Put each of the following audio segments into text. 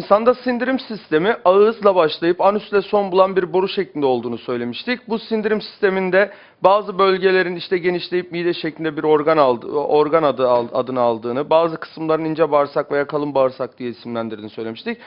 insanda sindirim sistemi ağızla başlayıp anüsle son bulan bir boru şeklinde olduğunu söylemiştik. Bu sindirim sisteminde bazı bölgelerin işte genişleyip mide şeklinde bir organ aldı, organ adı adını aldığını, bazı kısımların ince bağırsak veya kalın bağırsak diye isimlendirdiğini söylemiştik.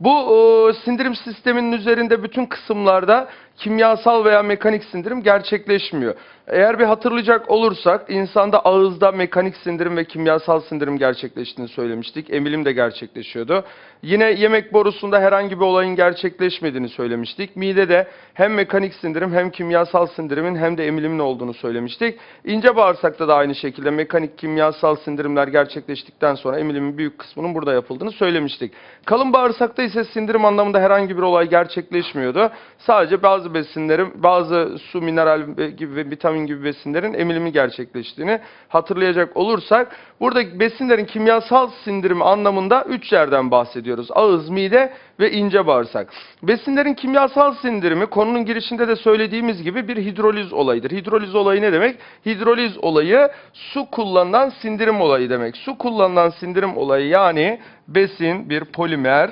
Bu e, sindirim sisteminin üzerinde bütün kısımlarda kimyasal veya mekanik sindirim gerçekleşmiyor. Eğer bir hatırlayacak olursak insanda ağızda mekanik sindirim ve kimyasal sindirim gerçekleştiğini söylemiştik. Emilim de gerçekleşiyordu. Yine yemek borusunda herhangi bir olayın gerçekleşmediğini söylemiştik. Midede hem mekanik sindirim hem kimyasal sindirimin hem de emilimin olduğunu söylemiştik. İnce bağırsakta da aynı şekilde mekanik kimyasal sindirimler gerçekleştikten sonra emilimin büyük kısmının burada yapıldığını söylemiştik. Kalın bağırsakta ise sindirim anlamında herhangi bir olay gerçekleşmiyordu. Sadece bazı besinlerin, bazı su, mineral gibi ve vitamin gibi besinlerin emilimi gerçekleştiğini hatırlayacak olursak, burada besinlerin kimyasal sindirimi anlamında üç yerden bahsediyoruz. Ağız, mide ve ince bağırsak. Besinlerin kimyasal sindirimi konunun girişinde de söylediğimiz gibi bir hidroliz olayıdır. Hidroliz olayı ne demek? Hidroliz olayı su kullanılan sindirim olayı demek. Su kullanılan sindirim olayı yani besin bir polimer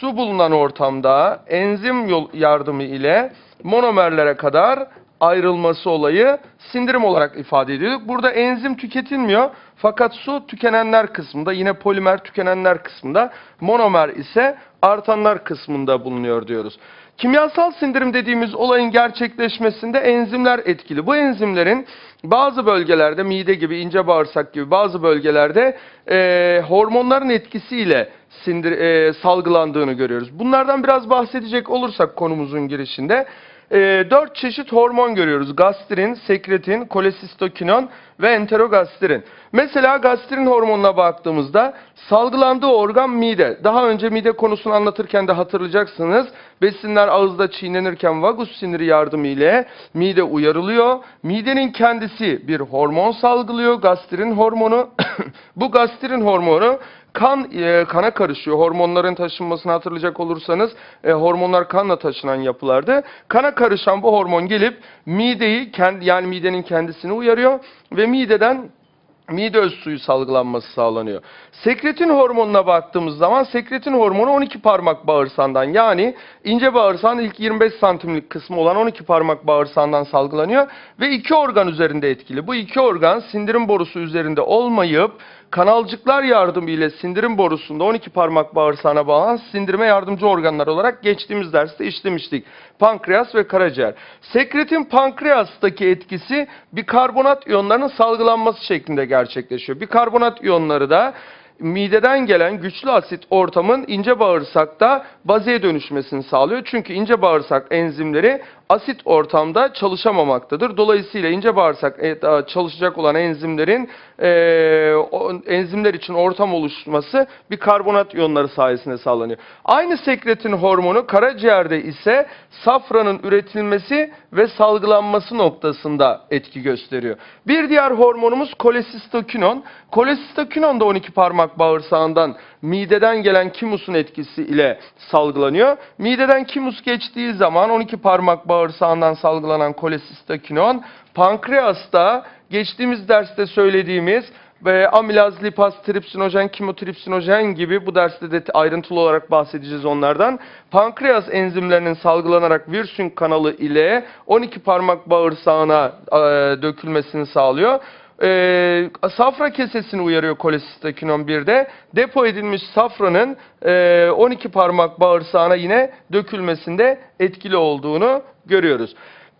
su bulunan ortamda enzim yol yardımı ile monomerlere kadar ayrılması olayı sindirim olarak ifade ediyorduk. Burada enzim tüketilmiyor fakat su tükenenler kısmında yine polimer tükenenler kısmında monomer ise artanlar kısmında bulunuyor diyoruz. Kimyasal sindirim dediğimiz olayın gerçekleşmesinde enzimler etkili. Bu enzimlerin bazı bölgelerde mide gibi ince bağırsak gibi bazı bölgelerde e, hormonların etkisiyle sindir, e, salgılandığını görüyoruz. Bunlardan biraz bahsedecek olursak konumuzun girişinde e, çeşit hormon görüyoruz. Gastrin, sekretin, kolesistokinon ve enterogastrin. Mesela gastrin hormonuna baktığımızda salgılandığı organ mide. Daha önce mide konusunu anlatırken de hatırlayacaksınız. Besinler ağızda çiğnenirken vagus siniri yardımı ile mide uyarılıyor. Midenin kendisi bir hormon salgılıyor, gastrin hormonu. Bu gastrin hormonu kan e, kana karışıyor. Hormonların taşınmasını hatırlayacak olursanız e, hormonlar kanla taşınan yapılardı. Kana karışan bu hormon gelip mideyi kendi yani midenin kendisini uyarıyor ve mideden mide öz suyu salgılanması sağlanıyor. Sekretin hormonuna baktığımız zaman sekretin hormonu 12 parmak bağırsağından yani ince bağırsağın ilk 25 santimlik kısmı olan 12 parmak bağırsağından salgılanıyor ve iki organ üzerinde etkili. Bu iki organ sindirim borusu üzerinde olmayıp kanalcıklar yardımıyla sindirim borusunda 12 parmak bağırsağına bağlanan sindirime yardımcı organlar olarak geçtiğimiz derste işlemiştik. Pankreas ve karaciğer. Sekretin pankreastaki etkisi bikarbonat iyonlarının salgılanması şeklinde gerçekleşiyor. Bikarbonat iyonları da mideden gelen güçlü asit ortamın ince bağırsakta bazeye dönüşmesini sağlıyor. Çünkü ince bağırsak enzimleri asit ortamda çalışamamaktadır. Dolayısıyla ince bağırsak e, çalışacak olan enzimlerin e, enzimler için ortam oluşması bir karbonat iyonları sayesinde sağlanıyor. Aynı sekretin hormonu karaciğerde ise safranın üretilmesi ve salgılanması noktasında etki gösteriyor. Bir diğer hormonumuz kolesistokinon. Kolesistokinon da 12 parmak bağırsağından mideden gelen kimusun etkisi ile salgılanıyor. Mideden kimus geçtiği zaman 12 parmak bağırsağından salgılanan kolesistokinon pankreasta geçtiğimiz derste söylediğimiz ve amilaz, lipaz, tripsinojen, kimotripsinojen gibi bu derste de ayrıntılı olarak bahsedeceğiz onlardan. Pankreas enzimlerinin salgılanarak Wirsung kanalı ile 12 parmak bağırsağına e, dökülmesini sağlıyor. E, safra kesesini uyarıyor kolesistokinon 1'de. Depo edilmiş safranın e, 12 parmak bağırsağına yine dökülmesinde etkili olduğunu görüyoruz.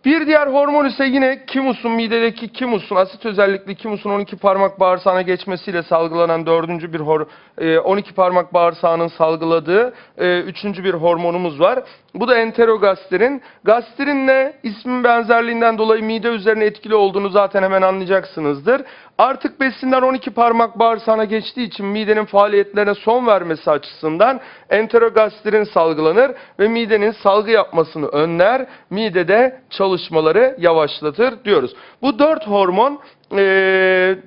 Bir diğer hormon ise yine kimusun, midedeki kimusun, asit özellikli kimusun 12 parmak bağırsağına geçmesiyle salgılanan dördüncü bir hor, e, 12 parmak bağırsağının salgıladığı e, üçüncü bir hormonumuz var. Bu da enterogastrin. Gastrinle ismin benzerliğinden dolayı mide üzerine etkili olduğunu zaten hemen anlayacaksınızdır. Artık besinler 12 parmak bağırsağına geçtiği için midenin faaliyetlerine son vermesi açısından enterogastrin salgılanır ve midenin salgı yapmasını önler, midede çalışmaları yavaşlatır diyoruz. Bu dört hormon eee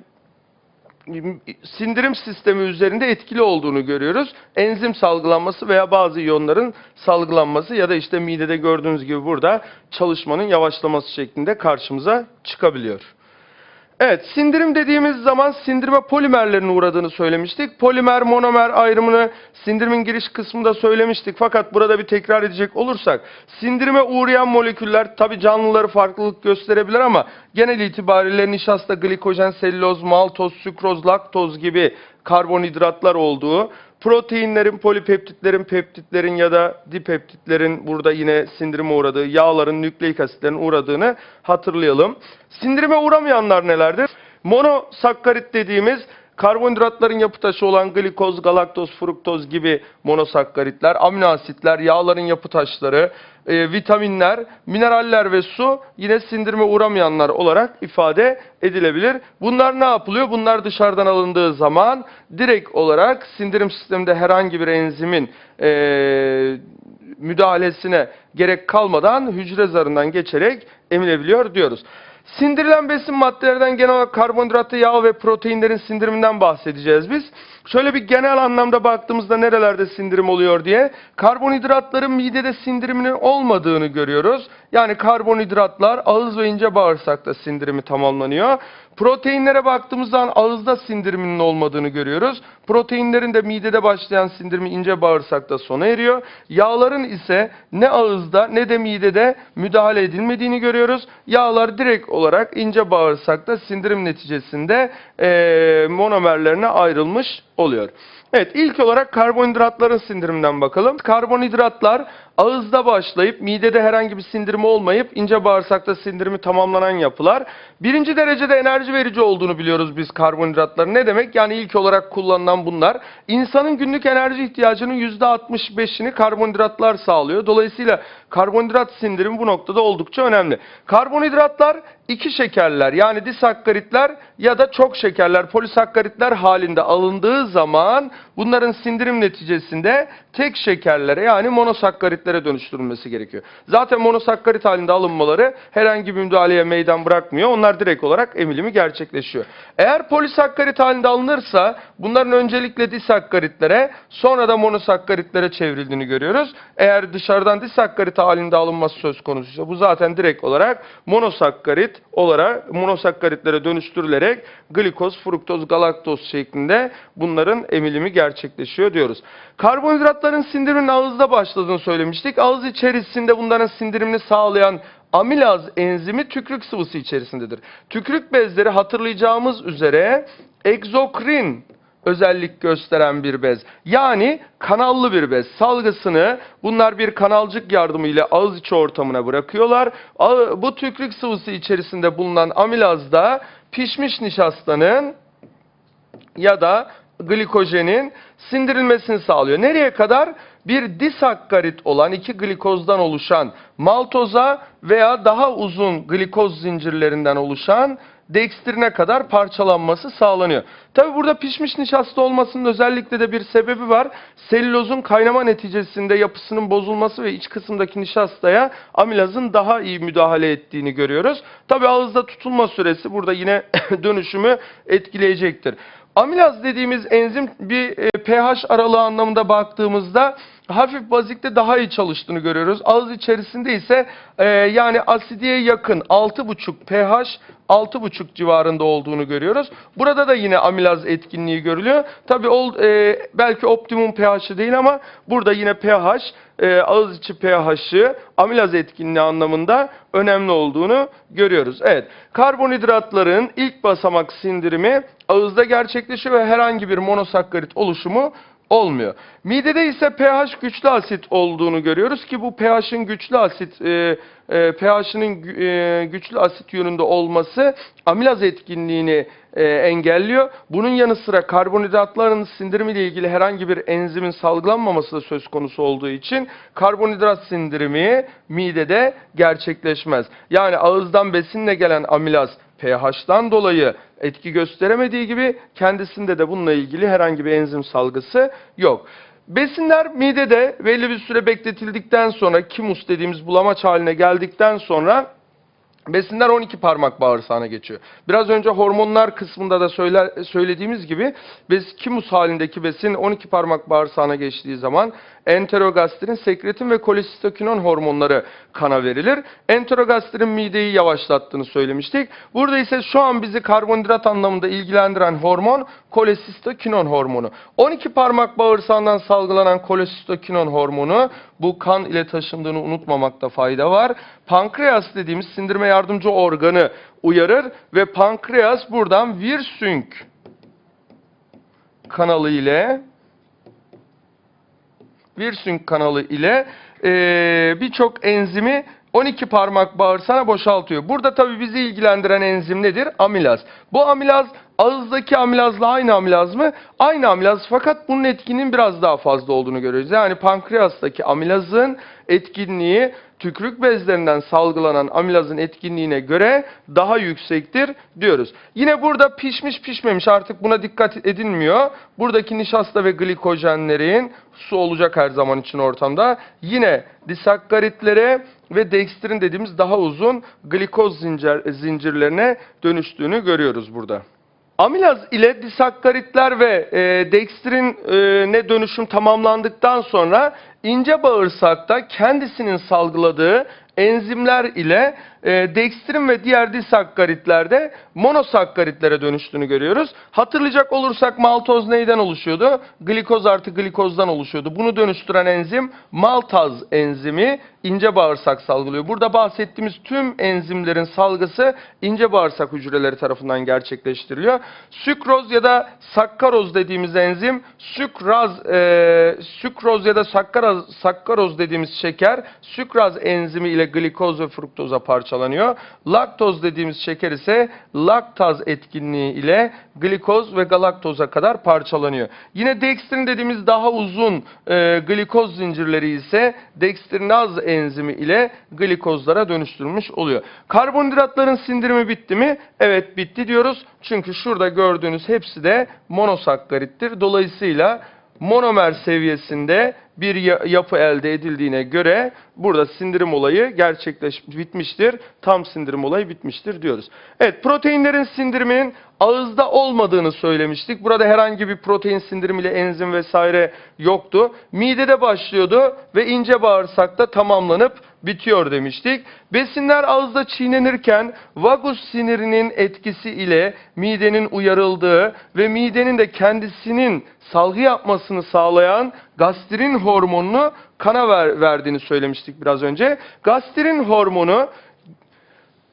sindirim sistemi üzerinde etkili olduğunu görüyoruz. Enzim salgılanması veya bazı iyonların salgılanması ya da işte midede gördüğünüz gibi burada çalışmanın yavaşlaması şeklinde karşımıza çıkabiliyor. Evet, sindirim dediğimiz zaman sindirme polimerlerinin uğradığını söylemiştik. Polimer, monomer ayrımını sindirimin giriş kısmında söylemiştik. Fakat burada bir tekrar edecek olursak, sindirime uğrayan moleküller tabi canlıları farklılık gösterebilir ama genel itibariyle nişasta, glikojen, selüloz, maltoz, sükroz, laktoz gibi karbonhidratlar olduğu, proteinlerin, polipeptitlerin, peptitlerin ya da dipeptitlerin burada yine sindirime uğradığı, yağların, nükleik asitlerin uğradığını hatırlayalım. Sindirime uğramayanlar nelerdir? Monosakkarit dediğimiz karbonhidratların yapı taşı olan glikoz, galaktoz, fruktoz gibi monosakkaritler, amino asitler, yağların yapı taşları, e, vitaminler, mineraller ve su yine sindirime uğramayanlar olarak ifade edilebilir. Bunlar ne yapılıyor? Bunlar dışarıdan alındığı zaman direkt olarak sindirim sisteminde herhangi bir enzimin e, müdahalesine gerek kalmadan hücre zarından geçerek emilebiliyor diyoruz. Sindirilen besin maddelerden genel olarak karbonhidratı, yağ ve proteinlerin sindiriminden bahsedeceğiz biz. Şöyle bir genel anlamda baktığımızda nerelerde sindirim oluyor diye karbonhidratların midede sindiriminin olmadığını görüyoruz. Yani karbonhidratlar ağız ve ince bağırsakta sindirimi tamamlanıyor. Proteinlere baktığımız zaman ağızda sindiriminin olmadığını görüyoruz. Proteinlerin de midede başlayan sindirimi ince bağırsakta sona eriyor. Yağların ise ne ağızda ne de midede müdahale edilmediğini görüyoruz. Yağlar direkt olarak ince bağırsakta sindirim neticesinde eee, monomerlerine ayrılmış oluyor. Evet ilk olarak karbonhidratların sindiriminden bakalım. Karbonhidratlar ağızda başlayıp midede herhangi bir sindirimi olmayıp ince bağırsakta sindirimi tamamlanan yapılar. Birinci derecede enerji verici olduğunu biliyoruz biz karbonhidratların. Ne demek? Yani ilk olarak kullanılan bunlar. İnsanın günlük enerji ihtiyacının %65'ini karbonhidratlar sağlıyor. Dolayısıyla karbonhidrat sindirimi bu noktada oldukça önemli. Karbonhidratlar iki şekerler yani disakkaritler ya da çok şekerler polisakkaritler halinde alındığı zaman bunların sindirim neticesinde tek şekerlere yani monosakkaritlere dönüştürülmesi gerekiyor. Zaten monosakkarit halinde alınmaları herhangi bir müdahaleye meydan bırakmıyor. Onlar direkt olarak emilimi gerçekleşiyor. Eğer polisakkarit halinde alınırsa bunların öncelikle disakkaritlere sonra da monosakkaritlere çevrildiğini görüyoruz. Eğer dışarıdan disakkarit halinde alınması söz konusuysa bu zaten direkt olarak monosakkarit olarak monosakkaritlere dönüştürülerek glikoz, fruktoz, galaktoz şeklinde bunların emilimi gerçekleşiyor diyoruz. Karbonhidratların sindiriminin ağızda başladığını söylemiştik. Ağız içerisinde bunların sindirimini sağlayan amilaz enzimi tükrük sıvısı içerisindedir. Tükrük bezleri hatırlayacağımız üzere egzokrin özellik gösteren bir bez. Yani kanallı bir bez. Salgısını bunlar bir kanalcık yardımıyla ağız içi ortamına bırakıyorlar. Bu tükrük sıvısı içerisinde bulunan amilaz da pişmiş nişastanın ya da glikojenin sindirilmesini sağlıyor. Nereye kadar? Bir disakkarit olan iki glikozdan oluşan maltoza veya daha uzun glikoz zincirlerinden oluşan dekstrine kadar parçalanması sağlanıyor. Tabi burada pişmiş nişasta olmasının özellikle de bir sebebi var. Selülozun kaynama neticesinde yapısının bozulması ve iç kısımdaki nişastaya amilazın daha iyi müdahale ettiğini görüyoruz. Tabi ağızda tutulma süresi burada yine dönüşümü etkileyecektir. Amilaz dediğimiz enzim bir e, pH aralığı anlamında baktığımızda hafif bazikte daha iyi çalıştığını görüyoruz. Ağız içerisinde ise e, yani asidiye yakın 6,5 pH 6,5 civarında olduğunu görüyoruz. Burada da yine amilaz etkinliği görülüyor. Tabi belki optimum pH'i değil ama burada yine pH e, ağız içi pH'ı amilaz etkinliği anlamında önemli olduğunu görüyoruz. Evet, karbonhidratların ilk basamak sindirimi ağızda gerçekleşiyor ve herhangi bir monosakkarit oluşumu olmuyor. Midede ise pH güçlü asit olduğunu görüyoruz ki bu pH'in güçlü asit e, e, pH'inin e, güçlü asit yönünde olması amilaz etkinliğini e, engelliyor. Bunun yanı sıra karbonhidratların sindirimi ile ilgili herhangi bir enzimin salgılanmaması da söz konusu olduğu için karbonhidrat sindirimi midede gerçekleşmez. Yani ağızdan besinle gelen amilaz pH'tan dolayı etki gösteremediği gibi kendisinde de bununla ilgili herhangi bir enzim salgısı yok. Besinler midede belli bir süre bekletildikten sonra kimus dediğimiz bulamaç haline geldikten sonra Besinler 12 parmak bağırsağına geçiyor. Biraz önce hormonlar kısmında da söyler, söylediğimiz gibi kimus halindeki besin 12 parmak bağırsağına geçtiği zaman enterogastrin, sekretin ve kolesistokinon hormonları kana verilir. Enterogastrin mideyi yavaşlattığını söylemiştik. Burada ise şu an bizi karbonhidrat anlamında ilgilendiren hormon kolesistokinon hormonu. 12 parmak bağırsağından salgılanan kolesistokinon hormonu bu kan ile taşındığını unutmamakta fayda var. Pankreas dediğimiz sindirme yardımcı organı uyarır ve pankreas buradan Wirsung kanalı ile Wirsung kanalı ile eee, birçok enzimi 12 parmak bağırsağına boşaltıyor. Burada tabii bizi ilgilendiren enzim nedir? Amilaz. Bu amilaz ağızdaki amilazla aynı amilaz mı? Aynı amilaz fakat bunun etkinliğinin biraz daha fazla olduğunu görüyoruz. Yani pankreastaki amilazın etkinliği tükrük bezlerinden salgılanan amilazın etkinliğine göre daha yüksektir diyoruz. Yine burada pişmiş pişmemiş artık buna dikkat edilmiyor. Buradaki nişasta ve glikojenlerin su olacak her zaman için ortamda. Yine disakkaritlere ve dekstrin dediğimiz daha uzun glikoz zincir, zincirlerine dönüştüğünü görüyoruz burada. Amilaz ile disakkaritler ve e, dekstrin e, ne dönüşüm tamamlandıktan sonra ince bağırsakta kendisinin salgıladığı enzimler ile e, dekstrin ve diğer disakkaritlerde monosakkaritlere dönüştüğünü görüyoruz. Hatırlayacak olursak maltoz neyden oluşuyordu? Glikoz artı glikozdan oluşuyordu. Bunu dönüştüren enzim maltaz enzimi ince bağırsak salgılıyor. Burada bahsettiğimiz tüm enzimlerin salgısı ince bağırsak hücreleri tarafından gerçekleştiriliyor. Sükroz ya da sakkaroz dediğimiz enzim sükraz, e, sükroz ya da sakkaroz, sakkaroz dediğimiz şeker sükraz enzimi ile glikoz ve fruktoza parçalanıyor. Laktoz dediğimiz şeker ise laktaz etkinliği ile glikoz ve galaktoza kadar parçalanıyor. Yine dekstrin dediğimiz daha uzun e, glikoz zincirleri ise dekstrinaz enzimi ile glikozlara dönüştürülmüş oluyor. Karbonhidratların sindirimi bitti mi? Evet bitti diyoruz. Çünkü şurada gördüğünüz hepsi de monosakkarittir. Dolayısıyla monomer seviyesinde bir ya- yapı elde edildiğine göre burada sindirim olayı gerçekleş bitmiştir. Tam sindirim olayı bitmiştir diyoruz. Evet proteinlerin sindiriminin ağızda olmadığını söylemiştik. Burada herhangi bir protein sindirimiyle enzim vesaire yoktu. Midede başlıyordu ve ince bağırsakta tamamlanıp bitiyor demiştik. Besinler ağızda çiğnenirken vagus sinirinin etkisi ile midenin uyarıldığı ve midenin de kendisinin salgı yapmasını sağlayan gastrin hormonunu kana ver, verdiğini söylemiştik biraz önce. Gastrin hormonu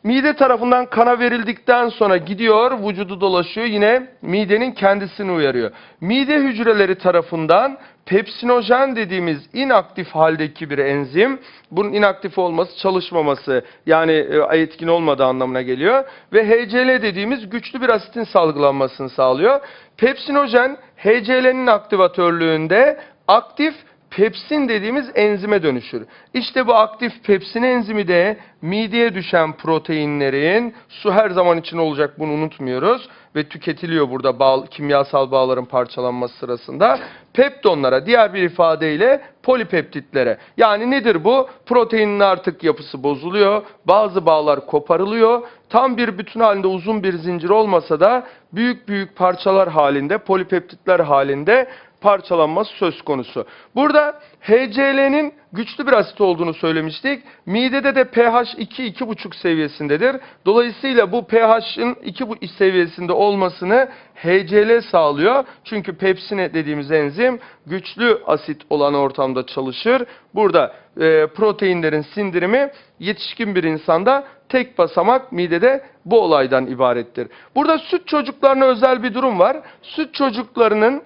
Mide tarafından kana verildikten sonra gidiyor, vücudu dolaşıyor. Yine midenin kendisini uyarıyor. Mide hücreleri tarafından pepsinojen dediğimiz inaktif haldeki bir enzim. Bunun inaktif olması çalışmaması yani e, etkin olmadığı anlamına geliyor. Ve HCl dediğimiz güçlü bir asitin salgılanmasını sağlıyor. Pepsinojen HCl'nin aktivatörlüğünde aktif pepsin dediğimiz enzime dönüşür. İşte bu aktif pepsin enzimi de mideye düşen proteinlerin su her zaman için olacak bunu unutmuyoruz ve tüketiliyor burada bağ, kimyasal bağların parçalanması sırasında peptonlara diğer bir ifadeyle polipeptitlere. Yani nedir bu? Proteinin artık yapısı bozuluyor. Bazı bağlar koparılıyor. Tam bir bütün halinde uzun bir zincir olmasa da büyük büyük parçalar halinde, polipeptitler halinde parçalanması söz konusu. Burada HCl'nin güçlü bir asit olduğunu söylemiştik. Midede de pH 2-2,5 seviyesindedir. Dolayısıyla bu pH'in 2 seviyesinde olmasını HCl sağlıyor. Çünkü pepsine dediğimiz enzim güçlü asit olan ortamda çalışır. Burada e, proteinlerin sindirimi yetişkin bir insanda tek basamak midede bu olaydan ibarettir. Burada süt çocuklarına özel bir durum var. Süt çocuklarının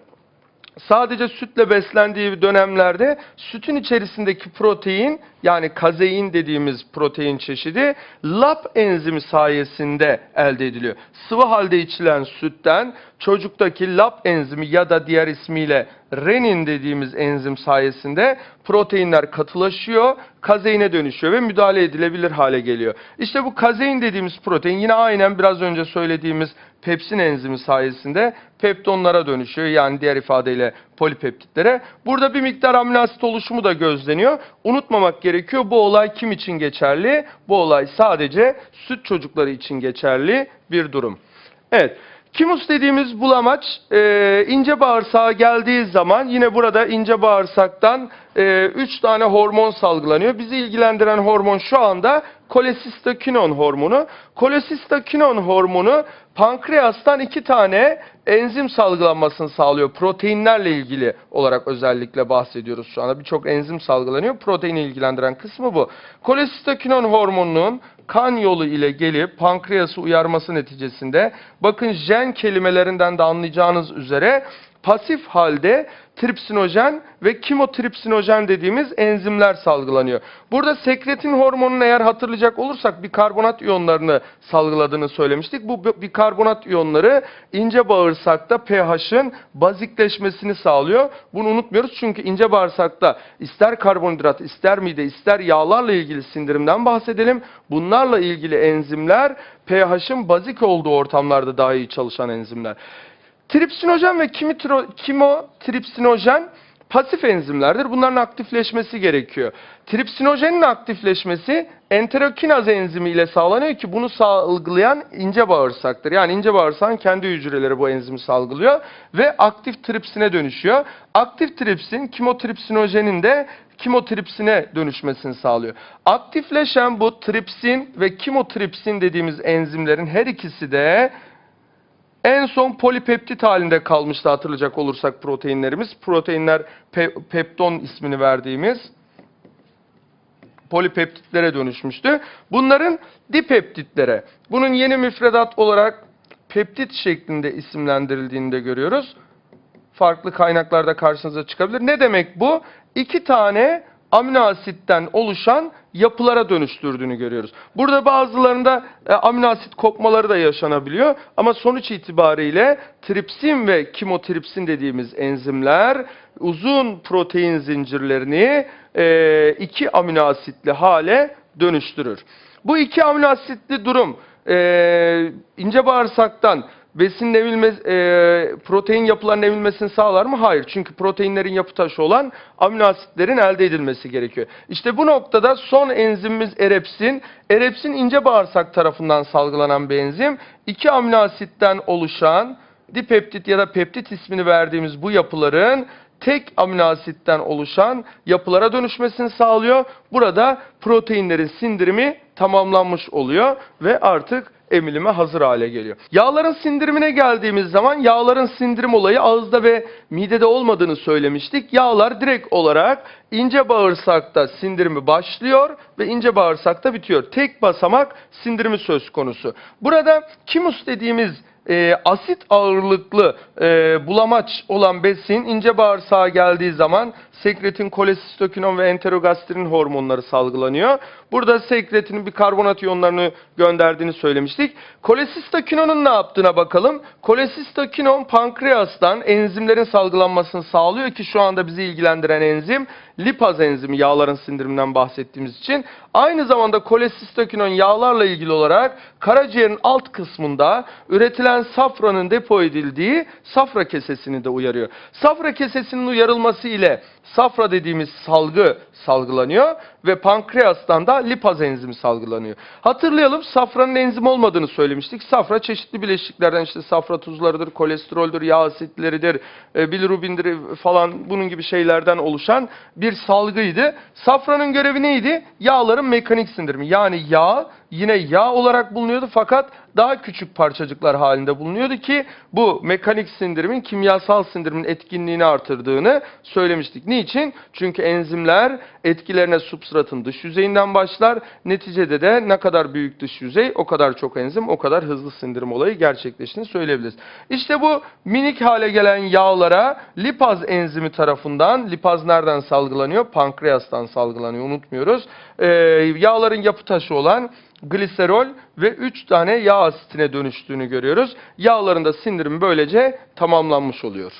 sadece sütle beslendiği dönemlerde sütün içerisindeki protein yani kazein dediğimiz protein çeşidi LAP enzimi sayesinde elde ediliyor. Sıvı halde içilen sütten çocuktaki LAP enzimi ya da diğer ismiyle renin dediğimiz enzim sayesinde proteinler katılaşıyor, kazeine dönüşüyor ve müdahale edilebilir hale geliyor. İşte bu kazein dediğimiz protein yine aynen biraz önce söylediğimiz pepsin enzimi sayesinde peptonlara dönüşüyor. Yani diğer ifadeyle polipeptitlere. Burada bir miktar amino oluşumu da gözleniyor. Unutmamak gerekiyor. Bu olay kim için geçerli? Bu olay sadece süt çocukları için geçerli bir durum. Evet. Kimus dediğimiz bulamaç e, ince bağırsağa geldiği zaman yine burada ince bağırsaktan 3 tane hormon salgılanıyor. Bizi ilgilendiren hormon şu anda kolesistokinon hormonu. Kolesistokinon hormonu pankreastan iki tane enzim salgılanmasını sağlıyor. Proteinlerle ilgili olarak özellikle bahsediyoruz şu anda. Birçok enzim salgılanıyor. Proteini ilgilendiren kısmı bu. Kolesistokinon hormonunun kan yolu ile gelip pankreası uyarması neticesinde bakın jen kelimelerinden de anlayacağınız üzere pasif halde tripsinojen ve kimotripsinojen dediğimiz enzimler salgılanıyor. Burada sekretin hormonunu eğer hatırlayacak olursak bikarbonat iyonlarını salgıladığını söylemiştik. Bu bi- bikarbonat iyonları ince bağırsakta pH'ın bazikleşmesini sağlıyor. Bunu unutmuyoruz çünkü ince bağırsakta ister karbonhidrat, ister mide, ister yağlarla ilgili sindirimden bahsedelim. Bunlarla ilgili enzimler pH'ın bazik olduğu ortamlarda daha iyi çalışan enzimler. Tripsinojen ve kimitro, kimotripsinojen pasif enzimlerdir. Bunların aktifleşmesi gerekiyor. Tripsinojenin aktifleşmesi enterokinaz enzimi ile sağlanıyor ki bunu salgılayan ince bağırsaktır. Yani ince bağırsağın kendi hücreleri bu enzimi salgılıyor ve aktif tripsine dönüşüyor. Aktif tripsin kimotripsinojenin de kimotripsine dönüşmesini sağlıyor. Aktifleşen bu tripsin ve kimotripsin dediğimiz enzimlerin her ikisi de en son polipeptit halinde kalmıştı hatırlayacak olursak proteinlerimiz. Proteinler pe- pepton ismini verdiğimiz polipeptitlere dönüşmüştü. Bunların dipeptitlere, bunun yeni müfredat olarak peptit şeklinde isimlendirildiğini de görüyoruz. Farklı kaynaklarda karşınıza çıkabilir. Ne demek bu? İki tane amino asitten oluşan yapılara dönüştürdüğünü görüyoruz. Burada bazılarında e, amino asit kopmaları da yaşanabiliyor ama sonuç itibariyle tripsin ve kimotripsin dediğimiz enzimler uzun protein zincirlerini e, iki amino asitli hale dönüştürür. Bu iki amino asitli durum e, ince bağırsaktan besin emilme, e, protein yapılarının emilmesini sağlar mı? Hayır. Çünkü proteinlerin yapı taşı olan amino asitlerin elde edilmesi gerekiyor. İşte bu noktada son enzimimiz erepsin. Erepsin ince bağırsak tarafından salgılanan bir enzim. İki amino asitten oluşan dipeptit ya da peptit ismini verdiğimiz bu yapıların tek amino asitten oluşan yapılara dönüşmesini sağlıyor. Burada proteinlerin sindirimi tamamlanmış oluyor ve artık emilime hazır hale geliyor. Yağların sindirimine geldiğimiz zaman yağların sindirim olayı ağızda ve midede olmadığını söylemiştik. Yağlar direkt olarak ince bağırsakta sindirimi başlıyor ve ince bağırsakta bitiyor. Tek basamak sindirimi söz konusu. Burada kimus dediğimiz e, asit ağırlıklı e, bulamaç olan besin ince bağırsağa geldiği zaman sekretin kolesistokinon ve enterogastrin hormonları salgılanıyor. Burada sekretinin bir karbonat iyonlarını gönderdiğini söylemiştik. Kolesistokinonun ne yaptığına bakalım. Kolesistokinon pankreastan enzimlerin salgılanmasını sağlıyor ki şu anda bizi ilgilendiren enzim lipaz enzimi yağların sindiriminden bahsettiğimiz için. Aynı zamanda kolesistokinon yağlarla ilgili olarak karaciğerin alt kısmında üretilen safranın depo edildiği safra kesesini de uyarıyor. Safra kesesinin uyarılması ile safra dediğimiz salgı salgılanıyor ve pankreastan da lipaz enzimi salgılanıyor. Hatırlayalım safranın enzim olmadığını söylemiştik. Safra çeşitli bileşiklerden işte safra tuzlarıdır, kolesteroldür, yağ asitleridir, e, bilirubindir falan bunun gibi şeylerden oluşan bir salgıydı. Safranın görevi neydi? Yağların mekanik sindirimi. Yani yağ yine yağ olarak bulunuyordu fakat daha küçük parçacıklar halinde bulunuyordu ki bu mekanik sindirimin kimyasal sindirimin etkinliğini artırdığını söylemiştik. Niçin? Çünkü enzimler etkilerine substratın dış yüzeyinden başlar. Neticede de ne kadar büyük dış yüzey o kadar çok enzim o kadar hızlı sindirim olayı gerçekleştiğini söyleyebiliriz. İşte bu minik hale gelen yağlara lipaz enzimi tarafından lipaz nereden salgılanıyor? Pankreastan salgılanıyor unutmuyoruz. Ee, yağların yapı taşı olan gliserol ve 3 tane yağ asitine dönüştüğünü görüyoruz. Yağların da sindirimi böylece tamamlanmış oluyor.